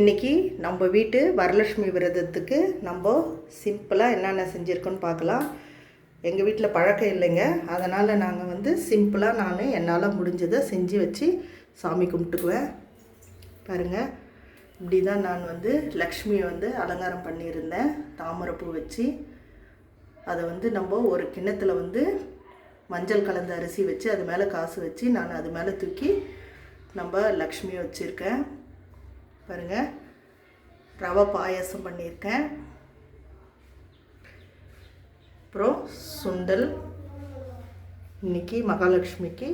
இன்றைக்கி நம்ம வீட்டு வரலட்சுமி விரதத்துக்கு நம்ம சிம்பிளாக என்னென்ன செஞ்சுருக்கோன்னு பார்க்கலாம். எங்கள் வீட்டில் பழக்கம் இல்லைங்க. அதனால் நாங்கள் வந்து சிம்பிளாக நான் என்னால் முடிஞ்சதை செஞ்சு வச்சு சாமி கும்பிட்டுக்குவேன். பாருங்கள் இப்படி தான் நான் வந்து லக்ஷ்மியை வந்து அலங்காரம் பண்ணியிருந்தேன். தாமரைப்பூ வச்சு. அதை வந்து நம்ம ஒரு கிண்ணத்தில் வந்து மஞ்சள் கலந்த அரிசி வச்சு அது மேலே காசு வச்சு நான் அது மேலே தூக்கி நம்ம லக்ஷ்மியை வச்சுருக்கேன். பாருங்கள் ரவை பாயாசம் பண்ணியிருக்கேன். அப்புறம் சுண்டல். இன்னைக்கு மகாலட்சுமிக்கு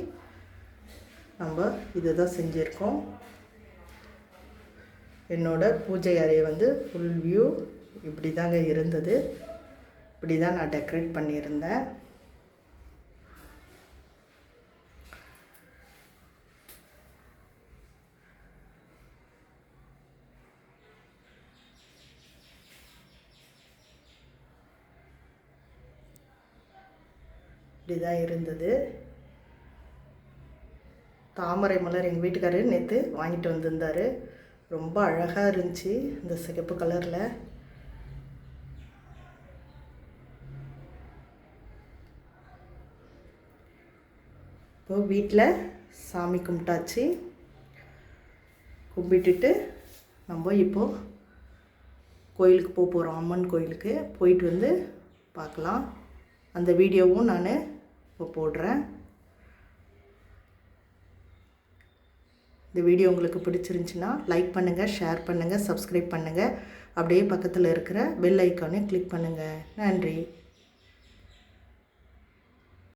நம்ம இதை தான் செஞ்சுருக்கோம். என்னோடய பூஜை அறை வந்து ஃபுல் வியூ இப்படி தாங்க இருந்தது. இப்படி தான் நான் டெக்கரேட் பண்ணியிருந்தேன். இப்படி தான் இருந்தது. தாமரை மலர் எங்கள் வீட்டுக்காரர் நேற்று வாங்கிட்டு வந்திருந்தார். ரொம்ப அழகாக இருந்துச்சு இந்த சிகப்பு கலரில். இப்போ வீட்டில் சாமி கும்பிட்டாச்சு. கும்பிட்டுட்டு நம்ம இப்போது கோயிலுக்கு போக போகிறோம் அம்மன் கோயிலுக்கு போயிட்டு வந்து பார்க்கலாம். அந்த வீடியோவும் நான் இப்போ போடுறேன். இந்த வீடியோ உங்களுக்கு பிடிச்சிருந்துச்சின்னா லைக் பண்ணுங்கள் ஷேர் பண்ணுங்கள் சப்ஸ்கிரைப் பண்ணுங்கள் அப்படியே பக்கத்தில் இருக்கிற பெல் ஐக்கானே கிளிக் பண்ணுங்கள் நன்றி.